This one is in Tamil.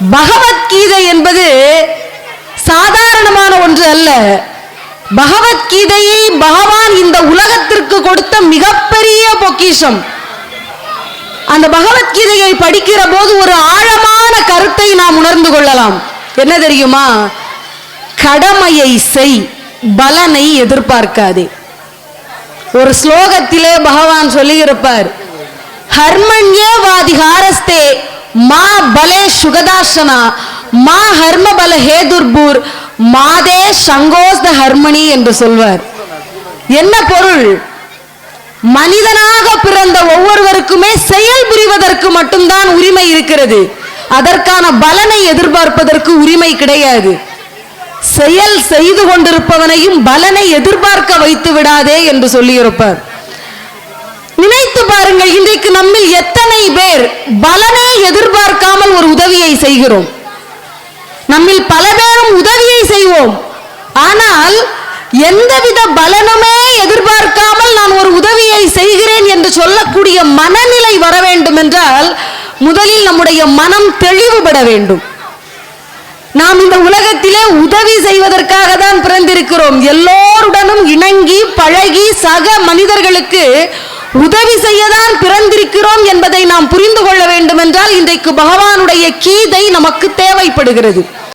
பகவத்கீதை என்பது சாதாரணமான ஒன்று அல்ல. பகவத்கீதையை பகவான் இந்த உலகத்திற்கு கொடுத்த மிகப்பெரிய பொக்கிஷம். அந்த பகவத்கீதையை படிக்கிற போது ஒரு ஆழமான கருத்தை நாம் உணர்ந்து கொள்ளலாம். என்ன தெரியுமா? கடமையை செய் பலனை எதிர்பார்க்காதே. ஒரு ஸ்லோகத்திலே பகவான் சொல்லியிருப்பார் ஹர்மண்யே வாதிகாரஸ்தே மா பலே சுகதாசனா மா ஹர்ம பல ஹேதுர்பூர் மாதே சங்கோஸ் த ஹர்மணி என்று சொல்வார். என்ன பொருள்? மனிதனாக பிறந்த ஒவ்வொருவருக்குமே செயல் புரிவதற்கு மட்டும்தான் உரிமை இருக்கிறது. அதற்கான பலனை எதிர்பார்ப்பதற்கு உரிமை கிடையாது. செயல் செய்து கொண்டிருப்பவனையும் பலனை எதிர்பார்க்க வைத்து விடாதே என்று சொல்லியிருப்பார். நினைத்து பாருங்கள் இன்றைக்கு நம்மில் எத்தனை பேர் பலனை எதிர்பார்க்காமல் ஒரு உதவியை செய்கிறோம். நம்மில் பல பேரும் உதவியை செய்வோம். ஆனால் எந்தவித பலனுமே எதிர்பார்க்காமல் நான் ஒரு உதவியை செய்கிறேன் என்று சொல்லக்கூடிய மனநிலை வர வேண்டும் என்றால் முதலில் நம்முடைய மனம் தெளிவுபட வேண்டும். நாம் இந்த உலகத்திலே உதவி செய்வதற்காக தான் பிறந்திருக்கிறோம். எல்லோருடனும் இணங்கி பழகி சக மனிதர்களுக்கு உதவி செய்யதான் பிறந்திருக்கிறோம் என்பதை நாம் புரிந்து கொள்ள வேண்டும் என்றால் இன்றைக்கு பகவானுடைய கீதை நமக்கு தேவைப்படுகிறது.